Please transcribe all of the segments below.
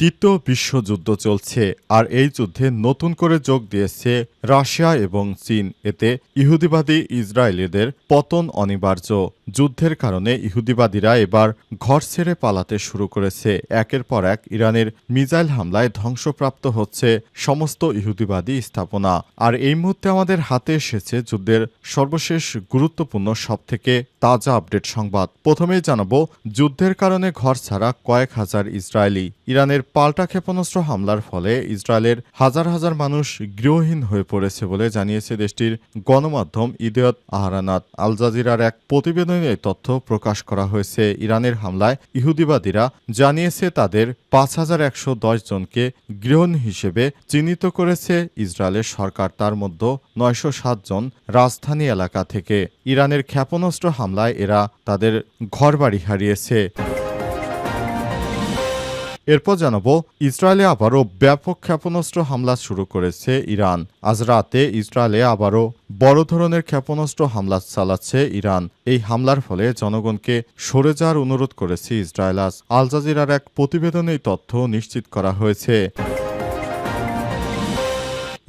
তৃতীয় বিশ্বযুদ্ধ চলছে আর এই যুদ্ধে নতুন করে যোগ দিয়েছে রাশিয়া এবং চীন। এতে ইহুদিবাদী ইসরায়েলিদের পতন অনিবার্য। যুদ্ধের কারণে ইহুদিবাদীরা এবার ঘর ছেড়ে পালাতে শুরু করেছে। একের পর এক ইরানের মিজাইল হামলায় ধ্বংসপ্রাপ্ত হচ্ছে সমস্ত ইহুদিবাদী স্থাপনা। আর এই মুহূর্তে আমাদের হাতে এসেছে যুদ্ধের সর্বশেষ গুরুত্বপূর্ণ সবথেকে তাজা আপডেট সংবাদ। প্রথমেই জানাব, যুদ্ধের কারণে ঘর ছাড়া কয়েক হাজার ইসরায়েলি। ইরানের পাল্টা ক্ষেপণাস্ত্র হামলার ফলে ইসরায়েলের হাজার হাজার মানুষ গৃহহীন হয়ে পড়েছে বলে জানিয়েছে দেশটির গণমাধ্যম ইদিয়ত আহরানাত। আল জাজিরার এক প্রতিবেদনে তথ্য প্রকাশ করা হয়েছে। ইরানের হামলায় ইহুদিবাদীরা জানিয়েছে তাদের পাঁচ হাজার একশো দশ জনকে গৃহহীন হিসেবে চিহ্নিত করেছে ইসরায়েলের সরকার। তার মধ্যে নয়শো সাত জন রাজধানী এলাকা থেকে। ইরানের ক্ষেপণাস্ত্র হামলায় এরা তাদের ঘরবাড়ি হারিয়েছে। এরপর জানাব, ইসরায়েলে আবারও ব্যাপক ক্ষেপণাস্ত্র হামলা শুরু করেছে ইরান। আজ রাতে ইসরায়েলে আবারও বড় ধরনের ক্ষেপণাস্ত্র হামলা চালাচ্ছে ইরান। এই হামলার ফলে জনগণকে সরে যাওয়ার অনুরোধ করেছে ইসরায়েল। আজ আল জাজিরার এক প্রতিবেদনে তথ্য নিশ্চিত করা হয়েছে।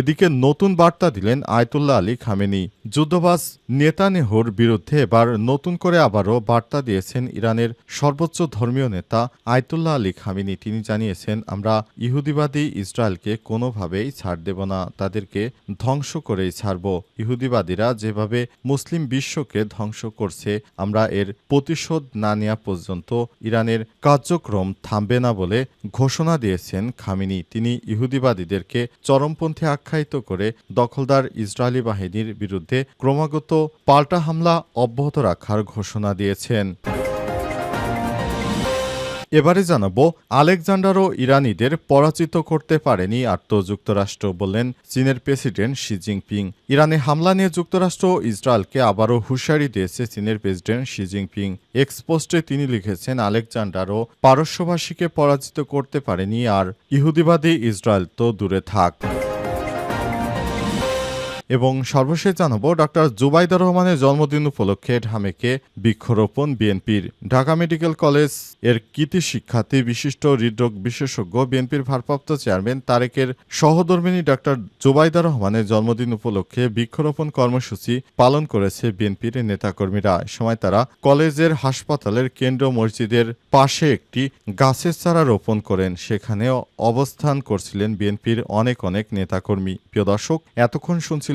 এদিকে নতুন বার্তা দিলেন আয়তুল্লাহ আলী খামেনি। যুদ্ধবাজ নেতানেহুর বিরুদ্ধে এবার নতুন করে আবারও বার্তা দিয়েছেন ইরানের সর্বোচ্চ ধর্মীয় নেতা আয়তুল্লাহ আলী খামেনি। তিনি জানিয়েছেন, আমরা ইহুদিবাদী ইসরায়েলকে কোনোভাবেই ছাড় দেব না, তাদেরকে ধ্বংস করেই ছাড়ব। ইহুদিবাদীরা যেভাবে মুসলিম বিশ্বকে ধ্বংস করছে, আমরা এর প্রতিশোধ না নেওয়া পর্যন্ত ইরানের কার্যক্রম থামবে না বলে ঘোষণা দিয়েছেন খামিনি। তিনি ইহুদিবাদীদেরকে চরমপন্থী আখ্যায়িত করে দখলদার ইসরায়েলি বাহিনীর বিরুদ্ধে ক্রমাগত পাল্টা হামলা অব্যাহত রাখার ঘোষণা দিয়েছেন। এবারে জানাব, আলেকজান্ডারও ইরানিদের পরাজিত করতে পারেনি আত্ম যুক্তরাষ্ট্র বললেন চীনের প্রেসিডেন্ট শি জিনপিং। ইরানে হামলা নিয়ে যুক্তরাষ্ট্র ইসরায়েলকে আবারও হুঁশিয়ারি দিয়েছে চীনের প্রেসিডেন্ট শি জিনপিং। এক্সপোস্টে তিনি লিখেছেন, আলেকজান্ডারও পারস্যবাসীকে পরাজিত করতে পারেনি আর ইহুদিবাদী ইসরায়েল তো দূরে থাক। এবং সর্বশেষ জানাব ডক্টর জুবাইদা রহমানের জন্মদিন উপলক্ষে ঢামেকে বৃক্ষরোপণ বিএনপির। ঢাকা মেডিকেল কলেজের কৃতি শিক্ষার্থী বিশিষ্ট হৃদরোগ বিশেষজ্ঞ বিএনপির ভারপ্রাপ্ত চেয়ারম্যান তারেকের সহধর্মিনী ডক্টর জুবাইদা রহমানের জন্মদিন উপলক্ষে বৃক্ষরোপণ কর্মসূচি পালন করেছে বিএনপির নেতাকর্মীরা। সময় তারা কলেজের হাসপাতালের কেন্দ্র মসজিদের পাশে একটি গাছের চারা রোপণ করেন। সেখানে অবস্থান করছিলেন বিএনপির অনেক অনেক নেতাকর্মী। প্রিয় দর্শক, এতক্ষণ শুনছিলেন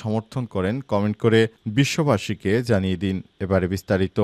সমর্থন করেন কমেন্ট করে বিশ্ববাসীকে জানিয়ে দিন এবারে বিস্তারিত।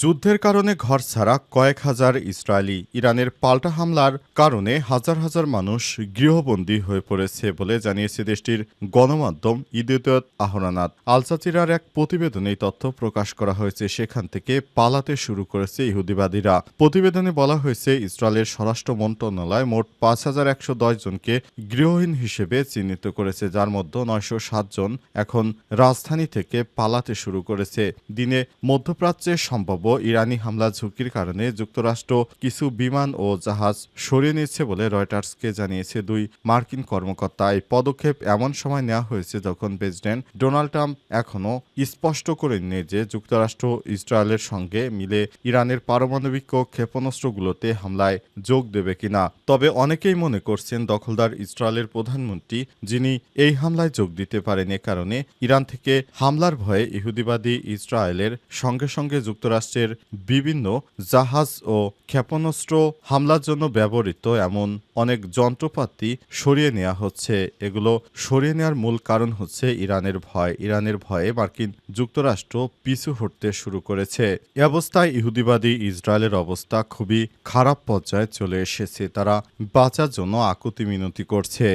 যুদ্ধের কারণে ঘর ছাড়া কয়েক হাজার ইসরায়েলি ইরানের পাল্টা হামলার কারণে হাজার হাজার মানুষ গৃহবন্দী হয়ে পড়েছে বলে জানিয়েছে দেশটির গণমাধ্যম ইদিয়ত আহরানাত। আলসাচিরার এক প্রতিবেদনে এই তথ্য প্রকাশ করা হয়েছে, সেখান থেকে পালাতে শুরু করেছে ইহুদিবাদীরা। প্রতিবেদনে বলা হয়েছে, ইসরায়েলের স্বরাষ্ট্র মন্ত্রণালয় মোট পাঁচ হাজার একশো দশ জনকে গৃহহীন হিসেবে চিহ্নিত করেছে, যার মধ্যে নয়শো সাত জন এখন রাজধানী থেকে পালাতে শুরু করেছে। দিনে মধ্যপ্রাচ্যে সম্ভব ইরানি হামলা ঝুঁকির কারণে যুক্তরাষ্ট্র কিছু বিমান ও জাহাজ সরিয়ে নিচ্ছে বলে রয়টার্সকে জানিয়েছে দুই মার্কিন কর্মকর্তা। এই পদক্ষেপ এমন সময় নেওয়া হয়েছে যখন প্রেসিডেন্ট ডোনাল্ড ট্রাম্প এখনও স্পষ্ট করেননি যে যুক্তরাষ্ট্র ইসরায়েলের সঙ্গে মিলে ইরানের পারমাণবিক ক্ষেপণাস্ত্রগুলোতে হামলায় যোগ দেবে কিনা। তবে অনেকেই মনে করছেন দখলদার ইসরায়েলের প্রধানমন্ত্রী যিনি এই হামলায় যোগ দিতে পারেন এ কারণে ইরান থেকে হামলার ভয়ে ইহুদিবাদী ইসরায়েলের সঙ্গে সঙ্গে যুক্তরাষ্ট্র যুক্তরাষ্ট্রের বিভিন্ন জাহাজ ও ক্ষেপণাস্ত্র হামলার জন্য ব্যবহৃত এমন অনেক যন্ত্রপাতি সরিয়ে নেওয়া হচ্ছে। এগুলো সরিয়ে নেওয়ার মূল কারণ হচ্ছে ইরানের ভয়। ইরানের ভয়ে মার্কিন যুক্তরাষ্ট্র পিছু হটতে শুরু করেছে। এ অবস্থায় ইহুদিবাদী ইসরায়েলের অবস্থা খুবই খারাপ পর্যায়ে চলে এসেছে। তারা বাঁচার জন্য আকুতি মিনতি করছে।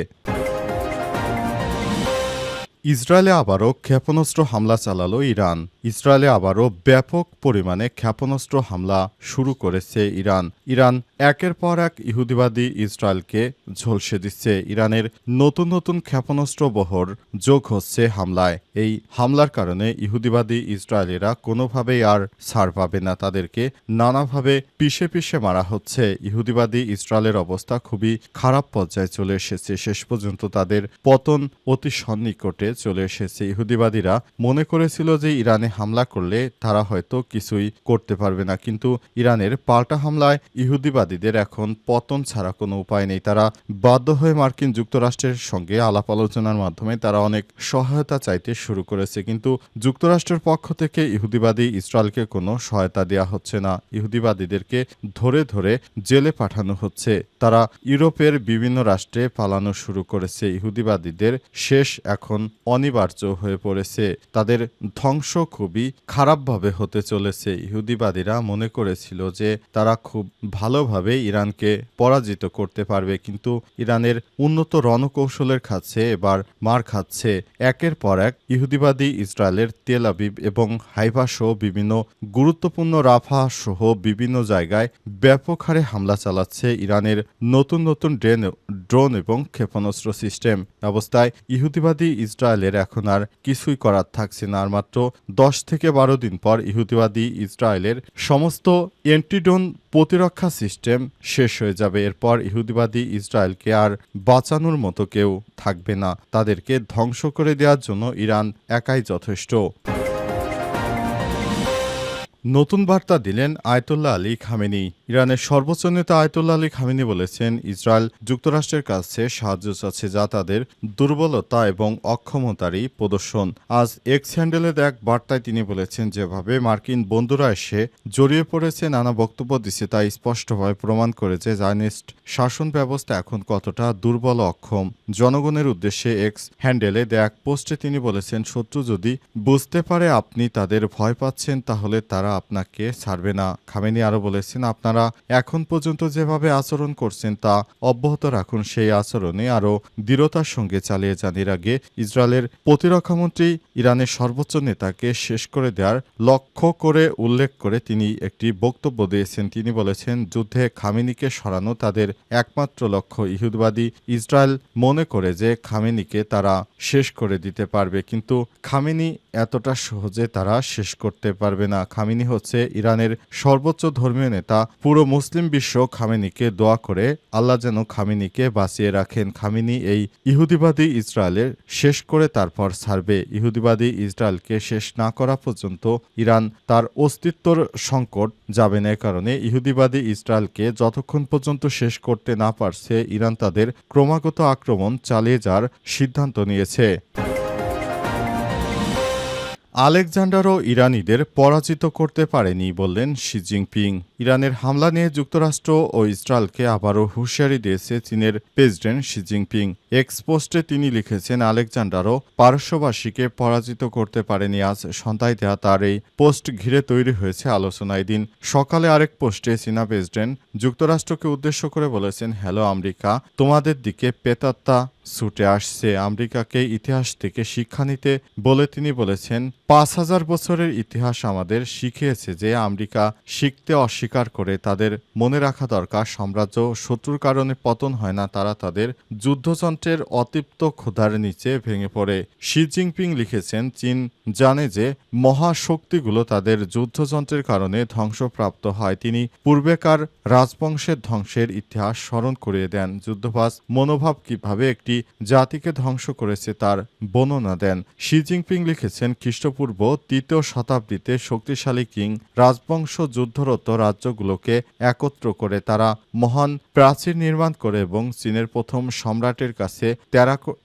ইসরায়েলে আবারও ক্ষেপণাস্ত্র হামলা চালালো ইরান। ইসরায়েলে আবারও ব্যাপক পরিমাণে ক্ষেপণাস্ত্র হামলা শুরু করেছে ইরান। ইরান একের পর এক ইহুদিবাদী ইসরায়েলকে ঝলসে দিচ্ছে। ইরানের নতুন নতুন ক্ষেপণাস্ত্র বহর যোগ হচ্ছে হামলায়। এই হামলার কারণে ইহুদিবাদী ইসরায়েলিরা কোনোভাবেই আর ছাড় পাবে না। তাদেরকে নানাভাবে পিষে পিষে মারা হচ্ছে। ইহুদিবাদী ইসরায়েলের অবস্থা খুবই খারাপ পর্যায়ে চলে এসেছে। শেষ পর্যন্ত তাদের পতন অতি সন্নিকটে চলে এসেছে ইহুদিবাদীরা। মনে করেছিল যে ইরানে হামলা করলে তারা হয়তো কিছুই করতে পারবে না। কিন্তু ইরানের পাল্টা হামলায় ইহুদিবাদীদের এখন পতন ছাড়া কোনো উপায় নেই। তারা বাধ্য হয়ে মার্কিন যুক্তরাষ্ট্রের সঙ্গে আলাপ আলোচনার মাধ্যমে তারা অনেক সহায়তা চাইতে শুরু করেছে। কিন্তু যুক্তরাষ্ট্রের পক্ষ থেকে ইহুদিবাদী ইসরায়েলকে কোনো সহায়তা দেওয়া হচ্ছে না। ইহুদিবাদীদেরকে ধরে ধরে জেলে পাঠানো হচ্ছে। তারা ইউরোপের বিভিন্ন রাষ্ট্রে পালানো শুরু করেছে। ইহুদিবাদীদের শেষ এখন অনিবার্য হয়ে পড়েছে। তাদের ধ্বংস খুবই খারাপভাবে হতে চলেছে। ইহুদিবাদীরা মনে করেছিল যে তারা খুব ভালোভাবে ইরানকে পরাজিত করতে পারবে, কিন্তু ইরানের উন্নত রণকৌশলের কাছে এবার মার খাচ্ছে। একের পর এক ইহুদিবাদী ইসরায়েলের তেল আবিব এবং হাইফা সহ বিভিন্ন গুরুত্বপূর্ণ রাফা সহ বিভিন্ন জায়গায় ব্যাপক হারে হামলা চালাচ্ছে ইরানের নতুন নতুন ড্রেন, ড্রোন এবং ক্ষেপণাস্ত্র সিস্টেম। অবস্থায় ইহুদিবাদী ইসরায়েলের এখন আর কিছুই করার থাকছে না। আর মাত্র দশ থেকে বারো দিন পর ইহুদিবাদী ইসরায়েলের সমস্ত এন্টিড্রোন প্রতিরক্ষা সিস্টেম শেষ হয়ে যাবে। এরপর ইহুদিবাদী ইসরায়েলকে আর বাঁচানোর মতো কেউ থাকবে না। তাদেরকে ধ্বংস করে দেওয়ার জন্য ইরান একাই যথেষ্ট। নতুন বার্তা দিলেন আয়তুল্লাহ আলী খামেনি। ইরানের সর্বোচ্চ নেতা আয়তুল্লাহ আলী খামেনি বলেছেন, ইসরায়েল যুক্তরাষ্ট্রের কাছে সাহায্য চাচ্ছে যা তাদের দুর্বলতা এবং অক্ষমতারই প্রদর্শন। আজ এক্স হ্যান্ডেলের এক বার্তায় তিনি বলেছেন, যেভাবে মার্কিন বন্ধুরা এসে জড়িয়ে পড়েছে, নানা বক্তব্য দিচ্ছে, তা স্পষ্টভাবে প্রমাণ করেছে জায়নিস্ট শাসন ব্যবস্থা এখন কতটা দুর্বল, অক্ষম? জনগণের উদ্দেশ্যে এক্স হ্যান্ডেলে দেয়া এক পোস্টে তিনি বলেছেন, শত্রু যদি বুঝতে পারে আপনি তাদের ভয় পাচ্ছেন, তাহলে তারা আপনাকে ছাড়বে না। খামেনি আরও বলেছেন, আপনারা এখন পর্যন্ত যেভাবে আচরণ করছেন তা অব্যাহত রাখুন সেই আচরণে আরও দৃঢ়তার সঙ্গে চালিয়ে যান। এর আগে ইসরায়েলের প্রতিরক্ষামন্ত্রী ইরানের সর্বোচ্চ নেতাকে শেষ করে দেওয়ার লক্ষ্য করে উল্লেখ করে তিনি একটি বক্তব্য দিয়েছেন। তিনি বলেছেন, যুদ্ধে খামেনিকে সরানো তাদের একমাত্র লক্ষ্য। ইহুদবাদী ইসরায়েল মনে করে যে খামেনিকে তারা শেষ করে দিতে পারবে, কিন্তু খামেনি এতটা সহজে তারা শেষ করতে পারবে না। খামেনি হচ্ছে ইরানের সর্বোচ্চ ধর্মীয় নেতা। পুরো মুসলিম বিশ্ব খামেনিকে দোয়া করে আল্লাহ যেন খামেনিকে বাঁচিয়ে রাখেন। খামেনি এই ইহুদিবাদী ইসরায়েলের শেষ করে তারপর ছাড়বে। ইহুদিবাদী ইসরায়েলকে শেষ না করা পর্যন্ত ইরান তার অস্তিত্বর সংকট যাবে না কারণে ইহুদিবাদী ইসরায়েলকে যতক্ষণ পর্যন্ত শেষ করতে না পারছে, ইরান তাদের ক্রমাগত আক্রমণ চালিয়ে যাওয়ার সিদ্ধান্ত নিয়েছে। আলেকজান্ডারও ইরানিদের পরাজিত করতে পারেনি বললেন শি জিনপিং। ইরানের হামলা নিয়ে যুক্তরাষ্ট্র ও ইসরায়েলকে আবারও হুঁশিয়ারি দিয়েছে চীনের প্রেসিডেন্ট শি জিনপিং। এক্সপোস্টে তিনি লিখেছেন, আলেকজান্ডারও পারস্যবাসীকে পরাজিত করতে পারেনি, আজ সন্ধ্যায় দেয়া তার এই পোস্ট ঘিরে তৈরি হয়েছে আলোচনা দিন সকালে আরেক পোস্টে চীনা প্রেসিডেন্ট যুক্তরাষ্ট্রকে উদ্দেশ্য করে বলেছেন, হ্যালো আমেরিকা, তোমাদের দিকে পেতাত্তা ছুটে আসছে। আমেরিকাকে ইতিহাস থেকে শিক্ষা নিতে বলে তিনি বলেছেন পাঁচ হাজার বছরের ইতিহাস আমাদের শিখিয়েছে যে আমেরিকা শিখতে অস্বীকার করে তাদের মনে রাখা দরকার, সাম্রাজ্য শত্রুর কারণে পতন হয় না, তারা তাদের যুদ্ধযন্ত্রের অতিপ্ত ক্ষুধার নিচে ভেঙে পড়ে। শি জিনপিং লিখেছেন, চীন জানে যে মহাশক্তিগুলো তাদের যুদ্ধযন্ত্রের কারণে ধ্বংসপ্রাপ্ত হয়। তিনি পূর্বেকার রাজবংশের ধ্বংসের ইতিহাস স্মরণ করিয়ে দেন। যুদ্ধবাজ মনোভাব কীভাবে একটি জাতিকে ধ্বংস করেছে তার বর্ণনা দেন। শি জিনপিং লিখেছেন, খ্রিস্টপূর্ব খ্রিস্টপূর্ব তৃতীয় শতাব্দীতে শক্তিশালী কিং রাজবংশ যুদ্ধরত রাজ্যগুলোকে একত্র করে তারা মহান প্রাচীর নির্মাণ করে এবং চীনের প্রথম সম্রাটের কাছে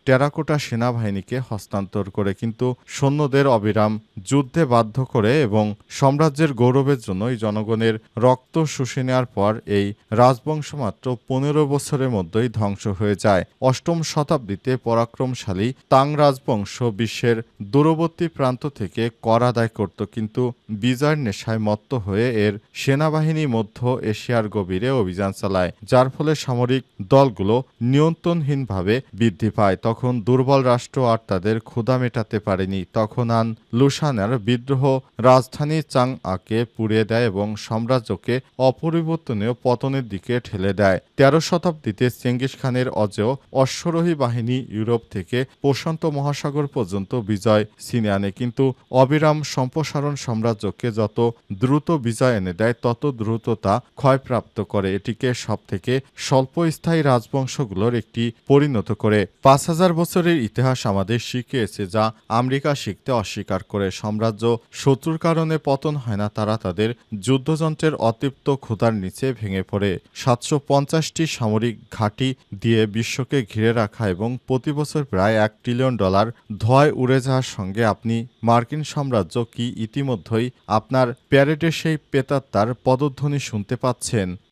টেরাকোটা সেনাবাহিনীকে হস্তান্তর করে কিন্তু সৈন্যদের অবিরাম যুদ্ধে বাধ্য করে এবং সাম্রাজ্যের গৌরবের জন্যই জনগণের রক্ত শুষে নেওয়ার পর এই রাজবংশ মাত্র পনেরো বছরের মধ্যেই ধ্বংস হয়ে যায়। অষ্টম শতাব্দীতে পরাক্রমশালী তাং রাজবংশ বিশ্বের দূরবর্তী প্রান্ত থেকে কর আদায় করত, কিন্তু বিজয়ের নেশায় মত্ত হয়ে এর সেনাবাহিনী মধ্য এশিয়ার গভীরে অভিযান চালায়, যার ফলে সামরিক দলগুলো নিয়ন্ত্রণহীনভাবে বৃদ্ধি পায়। তখন দুর্বল রাষ্ট্র আর তাদের ক্ষুধা মেটাতে পারেনি। তখন আন লুসানের বিদ্রোহ রাজধানী চাং আকে পুড়িয়ে দেয় এবং সাম্রাজ্যকে অপরিবর্তনীয় পতনের দিকে ঠেলে দেয়। তেরো শতাব্দীতে চেঙ্গিস খানের অজেয় অশ্বরোহী বাহিনী ইউরোপ থেকে প্রশান্ত মহাসাগর পর্যন্ত বিজয় ছিনে আনে, কিন্তু অবিরাম সম্প্রসারণ সাম্রাজ্যকে যত দ্রুত বিজয় এনে দেয়, তত দ্রুত তা ক্ষয়প্রাপ্ত করে। এটিকে সবথেকে স্বল্পস্থায়ী রাজবংশগুলোর একটি পরিণত করে। পাঁচ হাজার বছরের ইতিহাস আমাদের শিখিয়েছে যা আমেরিকা শিখতে অস্বীকার করে। সাম্রাজ্য শত্রুর কারণে পতন হয় না, তারা তাদের যুদ্ধযন্ত্রের অতৃপ্ত ক্ষুধার নিচে ভেঙে পড়ে। সাতশো পঞ্চাশটি সামরিক ঘাঁটি দিয়ে বিশ্বকে ঘিরে রাখা এবং প্রতি বছর প্রায় এক ট্রিলিয়ন ডলার ধোঁয়ায় উড়ে যাওয়ার সঙ্গে আপনি মার্কিন সাম্রাজ্য কি ইতিমধ্যেই আপনার প্যারেডে সেই পেতাত্তার পদধ্বনি শুনতে পাচ্ছেন?